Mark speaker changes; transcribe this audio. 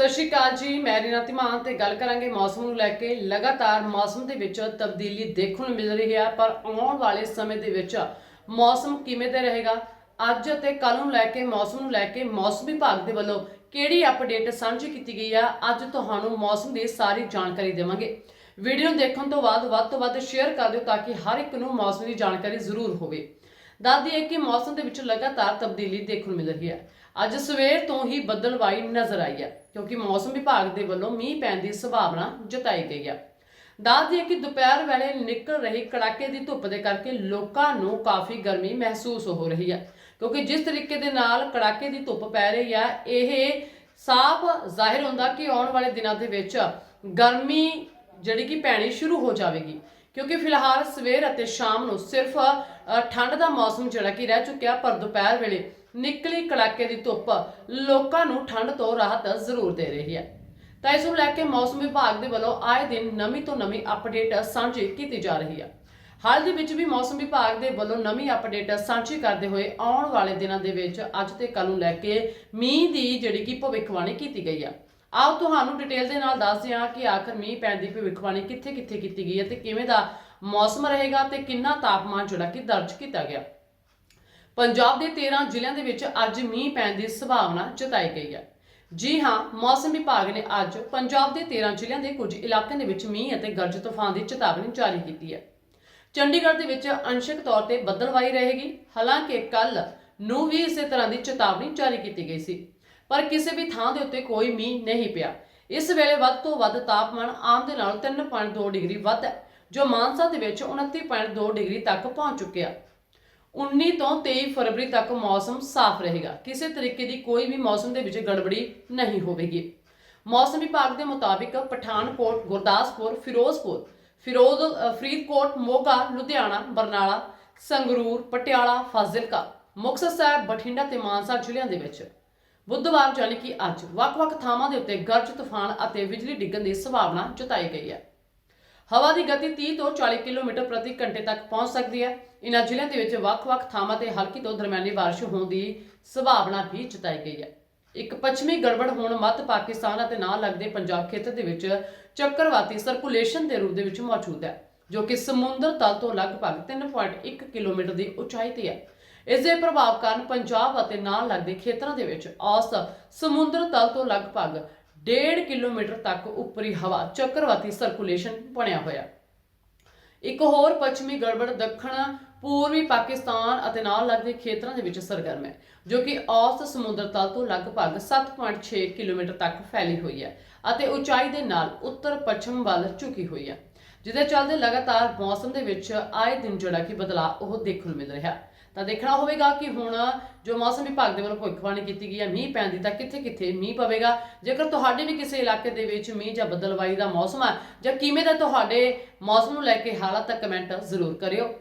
Speaker 1: ਸਤਿ ਸ਼੍ਰੀ ਅਕਾਲ ਜੀ, ਮੈਂ ਰੀਨਾ ਧੀਮਾਨ ਤੇ ਗੱਲ ਕਰਾਂਗੇ ਮੌਸਮ ਨੂੰ ਲੈ ਕੇ। ਲਗਾਤਾਰ ਮੌਸਮ ਦੇ ਵਿੱਚ ਤਬਦੀਲੀ ਦੇਖਣ ਨੂੰ ਮਿਲ ਰਹੀ ਹੈ, ਪਰ ਆਉਣ ਵਾਲੇ ਸਮੇਂ ਦੇ ਵਿੱਚ ਮੌਸਮ ਕਿਵੇਂ ਦਾ ਰਹੇਗਾ? ਅੱਜ ਅਤੇ ਕੱਲ ਨੂੰ ਲੈ ਕੇ, ਮੌਸਮ ਨੂੰ ਲੈ ਕੇ ਮੌਸਮ ਵਿਭਾਗ ਦੇ ਵੱਲੋਂ ਕਿਹੜੀ ਅਪਡੇਟ ਸਾਂਝੀ ਕੀਤੀ ਗਈ ਆ ਅੱਜ ਤੁਹਾਨੂੰ ਮੌਸਮ ਦੀ ਸਾਰੀ ਜਾਣਕਾਰੀ ਦੇਵਾਂਗੇ। ਵੀਡੀਓ ਦੇਖਣ ਤੋਂ ਬਾਅਦ ਵੱਧ ਤੋਂ ਵੱਧ ਸ਼ੇਅਰ ਕਰ ਦਿਓ ਤਾਂ ਕਿ ਹਰ ਇੱਕ ਨੂੰ ਮੌਸਮ ਦੀ ਜਾਣਕਾਰੀ ਜ਼ਰੂਰ ਹੋਵੇ। ਦੱਸਦੀ ਹੈ ਕਿ ਮੌਸਮ ਦੇ ਵਿੱਚ ਲਗਾਤਾਰ ਤਬਦੀਲੀ ਦੇਖਣ ਨੂੰ ਮਿਲ ਰਹੀ ਹੈ। ਅੱਜ ਸਵੇਰ ਤੋਂ ਹੀ ਬੱਦਲਵਾਈ ਨਜ਼ਰ ਆਈ ਹੈ, ਕਿਉਂਕਿ ਮੌਸਮ ਵਿਭਾਗ ਦੇ ਵੱਲੋਂ ਮੀਂਹ ਪੈਣ ਦੀ ਸੰਭਾਵਨਾ ਜਤਾਈ ਗਈ ਹੈ। ਦੱਸਦੀ ਹੈ ਕਿ ਦੁਪਹਿਰ ਵੇਲੇ ਨਿਕਲ ਰਹੀ ਕੜਾਕੇ ਦੀ ਧੁੱਪ ਦੇ ਕਰਕੇ ਲੋਕਾਂ ਨੂੰ ਕਾਫੀ ਗਰਮੀ ਮਹਿਸੂਸ ਹੋ ਰਹੀ ਹੈ, ਕਿਉਂਕਿ ਜਿਸ ਤਰੀਕੇ ਦੇ ਨਾਲ ਕੜਾਕੇ ਦੀ ਧੁੱਪ ਪੈ ਰਹੀ ਹੈ, ਇਹ ਸਾਫ਼ ਜ਼ਾਹਿਰ ਹੁੰਦਾ ਕਿ ਆਉਣ ਵਾਲੇ ਦਿਨਾਂ ਦੇ ਵਿੱਚ ਗਰਮੀ ਜਿਹੜੀ ਕਿ ਪੈਣੀ ਸ਼ੁਰੂ ਹੋ ਜਾਵੇਗੀ। ਕਿਉਂਕਿ ਫਿਲਹਾਲ ਸਵੇਰ ਅਤੇ ਸ਼ਾਮ ਨੂੰ ਸਿਰਫ ਠੰਡ ਦਾ ਮੌਸਮ ਜਿਹੜਾ ਕਿ ਰਹਿ ਚੁੱਕਿਆ, ਪਰ ਦੁਪਹਿਰ ਵੇਲੇ ਨਿਕਲੀ ਕੜਾਕੇ ਦੀ ਧੁੱਪ ਲੋਕਾਂ ਨੂੰ ਠੰਡ ਤੋਂ ਰਾਹਤ ਜ਼ਰੂਰ ਦੇ ਰਹੀ ਹੈ। ਤਾਂ ਇਸ ਨੂੰ ਲੈ ਕੇ ਮੌਸਮ ਵਿਭਾਗ ਦੇ ਵੱਲੋਂ ਆਏ ਦਿਨ ਨਵੀਂ ਤੋਂ ਨਵੀਂ ਅਪਡੇਟ ਸਾਂਝੀ ਕੀਤੀ ਜਾ ਰਹੀ ਹੈ। ਹਾਲ ਦੇ ਵਿੱਚ ਵੀ ਮੌਸਮ ਵਿਭਾਗ ਦੇ ਵੱਲੋਂ ਨਵੀਂ ਅਪਡੇਟ ਸਾਂਝੀ ਕਰਦੇ ਹੋਏ ਆਉਣ ਵਾਲੇ ਦਿਨਾਂ ਦੇ ਵਿੱਚ ਅੱਜ ਤੇ ਕੱਲ ਨੂੰ ਲੈ ਕੇ ਮੀਂਹ ਦੀ ਜਿਹੜੀ ਕਿ ਭਵਿੱਖਬਾਣੀ ਕੀਤੀ ਗਈ ਹੈ। ਆਓ ਤੁਹਾਨੂੰ ਡਿਟੇਲ ਦੇ ਨਾਲ ਦੱਸਦੇ ਹਾਂ ਕਿ ਆਖਰ ਮੀਂਹ ਪੈਣ ਦੀ ਭਵਿੱਖਬਾਣੀ ਕਿੱਥੇ-ਕਿੱਥੇ ਕੀਤੀ ਗਈ ਹੈ ਤੇ ਕਿਵੇਂ ਦਾ ਮੌਸਮ ਰਹੇਗਾ ਤੇ ਕਿੰਨਾ ਤਾਪਮਾਨ ਜਿਹੜਾ ਕਿ ਦਰਜ ਕੀਤਾ ਗਿਆ। ਪੰਜਾਬ ਦੇ 13 ਜ਼ਿਲ੍ਹਿਆਂ ਦੇ ਵਿੱਚ ਅੱਜ ਮੀਂਹ ਪੈਣ ਦੀ ਸੰਭਾਵਨਾ ਜਤਾਈ ਗਈ ਹੈ। ਜੀ ਹਾਂ, ਮੌਸਮ ਵਿਭਾਗ ਨੇ ਅੱਜ ਪੰਜਾਬ ਦੇ 13 ਜ਼ਿਲ੍ਹਿਆਂ ਦੇ ਕੁਝ ਇਲਾਕਿਆਂ ਦੇ ਵਿੱਚ ਮੀਂਹ ਅਤੇ ਗਰਜ ਤੂਫਾਨ ਦੀ ਚੇਤਾਵਨੀ ਜਾਰੀ ਕੀਤੀ ਹੈ। ਚੰਡੀਗੜ੍ਹ ਦੇ ਵਿੱਚ ਅੰਸ਼ਕ ਤੌਰ ਤੇ ਬੱਦਲਵਾਈ ਰਹੇਗੀ। ਹਾਲਾਂਕਿ ਕੱਲ ਨੂੰ ਵੀ ਇਸੇ ਤਰ੍ਹਾਂ ਦੀ ਚੇਤਾਵਨੀ ਜਾਰੀ ਕੀਤੀ ਗਈ ਸੀ। ਪਰ ਕਿਸੇ ਵੀ ਥਾਂ ਦੇ ਉੱਤੇ ਕੋਈ ਮੀਂਹ ਨਹੀਂ ਪਿਆ। ਇਸ ਵੇਲੇ ਵੱਧ ਤੋਂ ਵੱਧ ਤਾਪਮਾਨ ਆਮ ਦੇ ਨਾਲੋਂ 3.2 ਡਿਗਰੀ ਵੱਧ ਹੈ, ਜੋ ਮਾਨਸਾ ਦੇ ਵਿੱਚ 29.2 ਡਿਗਰੀ ਤੱਕ ਪਹੁੰਚ ਚੁੱਕਿਆ। 19 ਤੋਂ 23 ਫਰਵਰੀ ਤੱਕ ਮੌਸਮ ਸਾਫ਼ ਰਹੇਗਾ। ਕਿਸੇ ਤਰੀਕੇ ਦੀ ਕੋਈ ਵੀ ਮੌਸਮ ਦੇ ਵਿੱਚ ਗੜਬੜੀ ਨਹੀਂ ਹੋਵੇਗੀ। ਮੌਸਮ ਵਿਭਾਗ ਦੇ ਮੁਤਾਬਿਕ ਪਠਾਨਕੋਟ, ਗੁਰਦਾਸਪੁਰ, ਫਿਰੋਜ਼ਪੁਰ, ਫਿਰੋਜ਼ ਫਰੀਦਕੋਟ, ਮੋਗਾ, ਲੁਧਿਆਣਾ, ਬਰਨਾਲਾ, ਸੰਗਰੂਰ, ਪਟਿਆਲਾ, ਫਾਜ਼ਿਲਕਾ, ਮੁਕਤਸਰ ਸਾਹਿਬ, ਬਠਿੰਡਾ ਤੇ ਮਾਨਸਾ ਜ਼ਿਲ੍ਹਿਆਂ ਦੇ ਵਿੱਚ ਬੁੱਧਵਾਰ ਯਾਨੀ ਕਿ ਅੱਜ ਵੱਖ-ਵੱਖ ਥਾਵਾਂ ਦੇ ਉੱਤੇ ਗਰਜ, ਤੂਫਾਨ ਅਤੇ ਬਿਜਲੀ ਡਿੱਗਣ ਦੀ ਸੰਭਾਵਨਾ ਜਤਾਈ ਗਈ ਹੈ। ਹਵਾ ਦੀ ਗਤੀ 30 ਤੋਂ 40 ਕਿਲੋਮੀਟਰ ਪ੍ਰਤੀ ਘੰਟੇ ਤੱਕ ਪਹੁੰਚ ਸਕਦੀ ਹੈ। ਇਨ੍ਹਾਂ ਜ਼ਿਲ੍ਹਿਆਂ ਦੇ ਵਿੱਚ ਵੱਖ-ਵੱਖ ਥਾਵਾਂ ਤੇ ਹਲਕੀ ਤੋਂ ਦਰਮਿਆਨੀ ਬਾਰਿਸ਼ ਹੋਣ ਦੀ ਸੰਭਾਵਨਾ ਵੀ ਜਤਾਈ ਗਈ ਹੈ। ਇੱਕ ਪੱਛਮੀ ਗੜਬੜ ਹੋਣ ਮੱਧ ਪਾਕਿਸਤਾਨ ਅਤੇ ਨਾਲ ਲੱਗਦੇ ਪੰਜਾਬ ਖੇਤਰ ਦੇ ਵਿੱਚ ਚੱਕਰਵਾਤੀ ਸਰਕੂਲੇਸ਼ਨ ਦੇ ਰੂਪ ਦੇ ਵਿੱਚ ਮੌਜੂਦ ਹੈ, ਜੋ ਕਿ ਸਮੁੰਦਰ ਤਲ ਤੋਂ ਲਗਭਗ 3.1 ਕਿਲੋਮੀਟਰ ਦੀ ਉਚਾਈ ਤੇ ਹੈ। ਇਸ ਦੇ ਪ੍ਰਭਾਵ ਕਾਰਨ ਪੰਜਾਬ ਅਤੇ ਨਾਲ ਲੱਗਦੇ ਖੇਤਰਾਂ ਦੇ ਵਿੱਚ ਔਸਤ ਸਮੁੰਦਰ ਤਲ ਤੋਂ ਲਗਭਗ 1.5 ਕਿਲੋਮੀਟਰ ਤੱਕ ਉੱਪਰੀ ਹਵਾ, ਚੱਕਰਵਾਤੀ ਸਰਕੂਲੇਸ਼ਨ ਬਣਿਆ ਹੋਇਆ। ਇੱਕ ਹੋਰ ਪੱਛਮੀ ਗੜਬੜ ਦੱਖਣ, ਪੂਰਬੀ ਪਾਕਿਸਤਾਨ ਅਤੇ ਨਾਲ ਲੱਗਦੇ ਖੇਤਰਾਂ ਦੇ ਵਿੱਚ ਸਰਗਰਮ ਹੈ, ਜੋ ਕਿ ਔਸਤ ਸਮੁੰਦਰ ਤਲ ਤੋਂ ਲਗਭਗ 7.6 ਕਿਲੋਮੀਟਰ ਤੱਕ ਫੈਲੀ ਹੋਈ ਹੈ ਅਤੇ ਉਚਾਈ ਦੇ ਨਾਲ ਉੱਤਰ ਪੱਛਮ ਵੱਲ ਝੁਕੀ ਹੋਈ ਹੈ, ਜਿਹਦੇ ਚੱਲਦੇ ਲਗਾਤਾਰ ਮੌਸਮ ਦੇ ਵਿੱਚ ਆਏ ਦਿਨ ਜਿਹੜਾ ਕਿ ਬਦਲਾਅ ਉਹ ਦੇਖਣ ਨੂੰ ਮਿਲ ਰਿਹਾ। ਹੈ ਤਾਂ ਦੇਖਣਾ ਹੋਵੇਗਾ ਕਿ ਹੁਣ ਜੋ ਮੌਸਮ ਵਿਭਾਗ ਦੇ ਵੱਲੋਂ ਭਵਿੱਖਬਾਣੀ ਕੀਤੀ ਗਈ ਹੈ, ਮੀਂਹ ਪੈਣ ਦੀ ਤਾਂ ਕਿੱਥੇ-ਕਿੱਥੇ ਮੀਂਹ ਪਵੇਗਾ? ਜੇਕਰ ਤੁਹਾਡੇ ਵੀ ਕਿਸੇ ਇਲਾਕੇ ਦੇ ਵਿੱਚ ਮੀਂਹ ਜਾਂ ਬੱਦਲਵਾਈ ਦਾ ਮੌਸਮ ਹੈ ਜਾਂ ਕਿਵੇਂ ਦਾ ਤੁਹਾਡੇ ਮੌਸਮ ਨੂੰ ਲੈ ਕੇ ਹਾਲਾਤ ਕਮੈਂਟ ਜ਼ਰੂਰ ਕਰਿਓ।